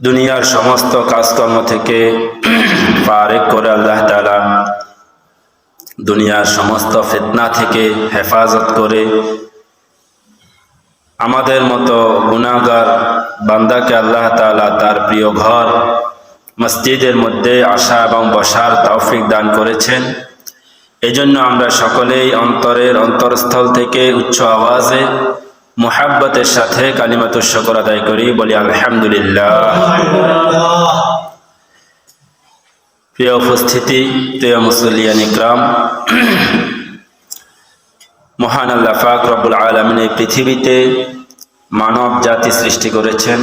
দুনিয়ার সমস্ত কাজকর্ম থেকে পারেক করে আল্লাহ তালা দুনিয়ার সমস্ত ফিতনা থেকে হেফাজত করে আমাদের মতো গুণাগার বান্দাকে আল্লাহ তালা তার প্রিয় ঘর, মসজিদের মধ্যে আসা এবং বসার তৌফিক দান করেছেন। এজন্য আমরা সকলেই অন্তরের অন্তরস্থল থেকে উচ্চ আওয়াজে মোহাব্বতের সাথে কালিমাতুর শকর আদায় করি, বলি আলহামদুলিল্লাহ। প্রিয় উপস্থিতি, প্রিয় মুসলিয়ান ইকরাম, মহান আল্লাহ ফাক রব্বুল আলমিন এই পৃথিবীতে মানব জাতি সৃষ্টি করেছেন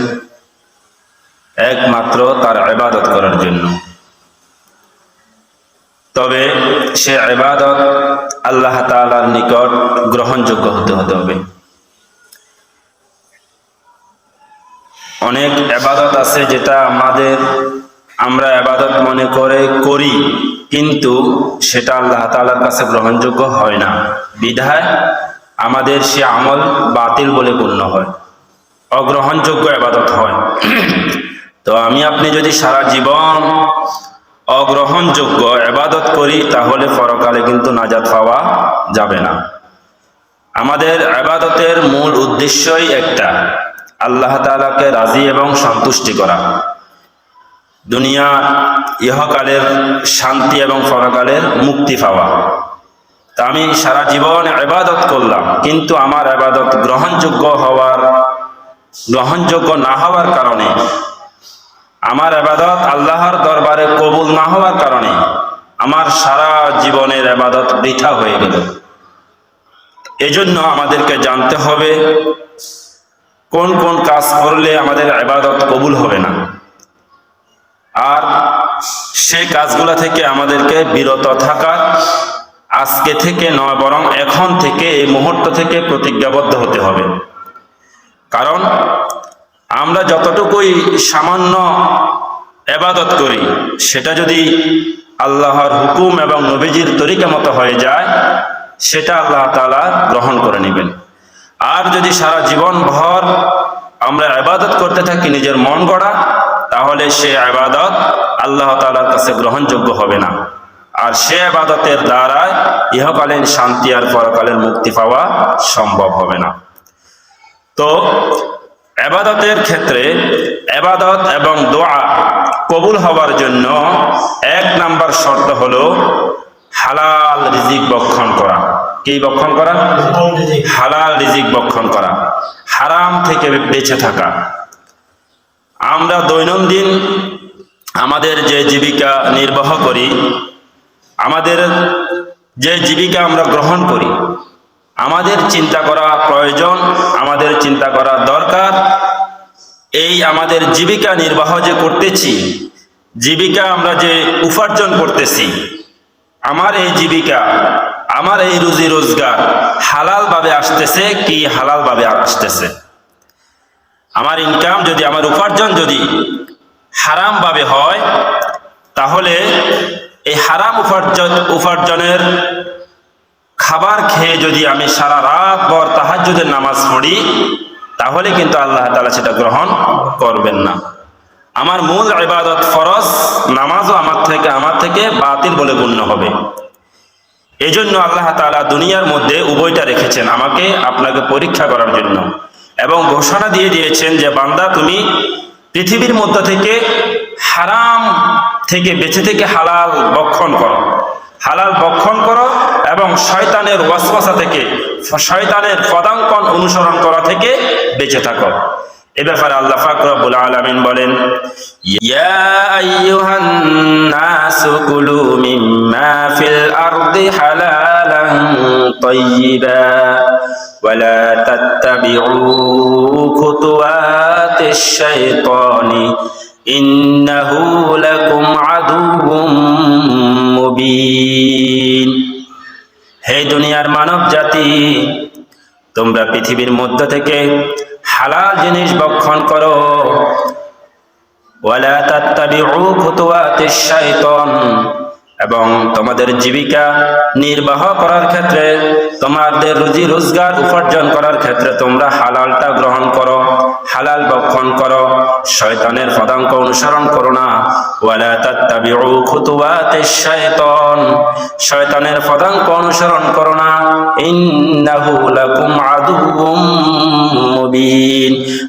একমাত্র তার ইবাদত করার জন্য। তবে সে ইবাদত আল্লাহ তাআলার নিকট গ্রহণযোগ্য হতে হতে হবে। অনেক এবাদত আছে যেটা আমাদের, আমরা এবাদত মনে করে করি, কিন্তু সেটা আল্লাহ তাআলার কাছে গ্রহণযোগ্য হয় না। বিধায় আমাদের সে আমল বাতিল বলে গণ্য হয়, অগ্রহণযোগ্য এবাদত হয়। তো আমি আপনি যদি সারা জীবন অগ্রহণযোগ্য এবাদত করি, তাহলে পরকালে কিন্তু নাজাত পাওয়া যাবে না। আমাদের আবাদতের মূল উদ্দেশ্যই একটা। আল্লাহ তালাকে রাজি এবং সন্তুষ্টি করা। দুনিয়া ইহকালের শান্তি এবং পরকালের মুক্তি পাওয়া। তা আমি সারা জীবন আবাদত করলাম, কিন্তু আমার আবাদত গ্রহণযোগ্য হওয়ার, গ্রহণযোগ্য না হওয়ার কারণে, আমার আবাদত আল্লাহর দরবারে কবুল না হওয়ার কারণে আমার সারা জীবনের আবাদত বৃথা হয়ে গেল। এজন্য আমাদেরকে জানতে হবে কোন কোন কাজ করলে আমাদের আবাদত কবুল হবে না? আর সেই কাজগুলো থেকে আমাদেরকে বিরত থাকার আজকে থেকে নয়, বরং এখন থেকে, এই মুহূর্ত থেকে প্রতিজ্ঞাবদ্ধ হতে হবে। কারণ আমরা যতটুকুই সামান্য এবাদত করি, সেটা যদি আল্লাহর হুকুম এবং নবীজির তরিকা মতো হয়ে যায়, সেটা আল্লাহ তালা গ্রহণ করে নেবেন। আর যদি সারা জীবন ভর আমরা আবাদত করতে থাকি নিজের মন গড়া, তাহলে সে আবাদত আল্লাহ তালার কাছে গ্রহণযোগ্য হবে না। আর সে আবাদতের দ্বারায় ইহকালীন শান্তি আর পরকালের মুক্তি পাওয়া সম্ভব হবে না। তো এবাদতের ক্ষেত্রে এবাদত এবং দোয়া কবুল হওয়ার জন্য এক নাম্বার শর্ত হলো হালাল রিজিক বক্ষণ করা। কি বক্ষণ করা? হালাল রিজিক। বক্ষণ করা। হারাম থেকে বেঁচে থাকা। আমরা দৈনন্দিন আমাদের যে জীবিকা নির্বাহ করি আমাদের যে জীবিকা আমরা গ্রহণ করি আমাদের চিন্তা করা প্রয়োজন আমাদের চিন্তা করা দরকার। এই আমাদের জীবিকা নির্বাহ যে করতেছি জীবিকা আমরা যে উপার্জন করতেছি আমার এই জীবিকা আমার এই রুজি রোজগার হালাল ভাবে আসতেছে কি হালাল ভাবে আসতেছে? আমার ইনকাম যদি, আমার উপার্জন যদি হারাম ভাবে হয়, তাহলে এই হারাম উপার্জন, উপার্জনের খাবার খেয়ে যদি আমি সারা রাত ভর তাহাজ্জুদের নামাজ পড়ি, তাহলে কিন্তু আল্লাহ তালা সেটা গ্রহণ করবেন না। আমার মূল ইবাদত ফরজ, নামাজও আমার থেকে আমার থেকে বাতিল বলে গণ্য হবে। এজন্য আল্লাহ তাআলা দুনিয়ার মধ্যে উভয়টা রেখেছেন আমাকে আপনাকে পরীক্ষা করার জন্য। এবং ঘোষণা দিয়ে দিয়েছেন যে, বান্দা, তুমি পৃথিবীর মধ্য থেকে হারাম থেকে বেঁচে থেকে হালাল বক্ষণ করো। হালাল বক্ষণ করো এবং শয়তানের ওয়াসওয়াসা থেকে, শয়তানের পদাঙ্কন অনুসরণ করা থেকে বেঁচে থাকো। এ ব্যাপারে আল্লাহ পাক রব্বুল আলামিন বলেন, ইয়া নাসু কুলু মিম্মা ফিল আরদি হালালান তাইয়্যিবা ওয়ালা তাত্তাবিউ খুতুওয়াতিশ শাইতানি ইন্নাহু লাকুম আদুউম মুবিন হে দুনিয়ার মানব জাতি তোমরা পৃথিবীর মধ্য থেকে হালাল জিনিস বক্ষণ করো। ওয়ালা তাত্তাবিউ খুতুওয়াতিশ শাইতান এবং তোমাদের জীবিকা নির্বাহ করার ক্ষেত্রে, তোমাদের রুজি রোজগার উপার্জন করার ক্ষেত্রে তোমরা হালালটা গ্রহণ করো, হালাল বক্ষণ করো, শয়তানের পদাঙ্ক অনুসরণ করো না। শয়তানের পদাঙ্ক অনুসরণ করো না।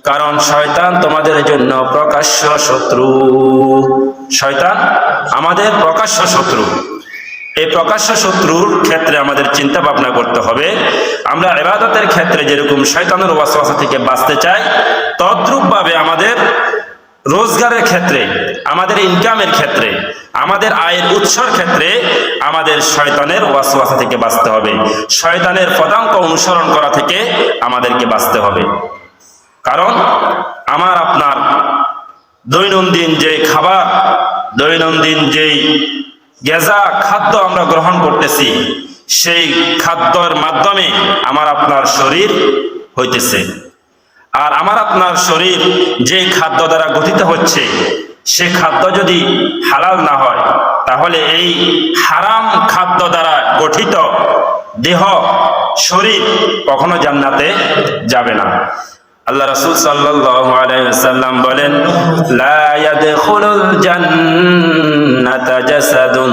কারণ শয়তান তোমাদের জন্য প্রকাশ্য শত্রু। শয়তান আমাদের প্রকাশ্য শত্রু। এই প্রকাশ্য শত্রুর ক্ষেত্রে আমাদের চিন্তা ভাবনা করতে হবে। আমরা এবাদতের ক্ষেত্রে যেরকম শয়তানের ওয়াসওয়াসা থেকে বাঁচতে চাই, তদ্রূপভাবে আমাদের রোজগারের ক্ষেত্রে, আমাদের ইনকামের ক্ষেত্রে, আমাদের আয়ের উৎসর ক্ষেত্রে আমাদের শয়তানের ওয়াসওয়াসা থেকে বাঁচতে হবে। শয়তানের পদাঙ্ক অনুসরণ করা থেকে আমাদেরকে বাঁচতে হবে। কারণ আমার আপনার দৈনন্দিন যে খাবার দৈনন্দিন যেই গেজা খাদ্য আমরা গ্রহণ করতেছি, সেই খাদ্যর মাধ্যমে আমার আপনার শরীর হইতেছে। আর আমার আপনার শরীর যে খাদ্য দ্বারা গঠিত হচ্ছে, সে খাদ্য যদি হালাল না হয়, তাহলে এই হারাম খাদ্য দ্বারা গঠিত দেহ, শরীর কখনো জান্নাতে যাবে না। আল্লাহ রাসূল সাল্লাল্লাহু আলাইহি ওয়াসাল্লাম বলেন, লা ইয়াদখুলুল জান্নাতা জাসাদুন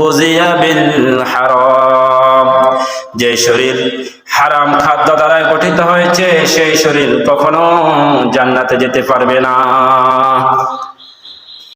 গুজিয়া বিল হারাম। যে শরীর হারাম খাদ্য দ্বারা গঠিত হয়েছে, সেই শরীর কখনো জান্নাতে যেতে পারবে না।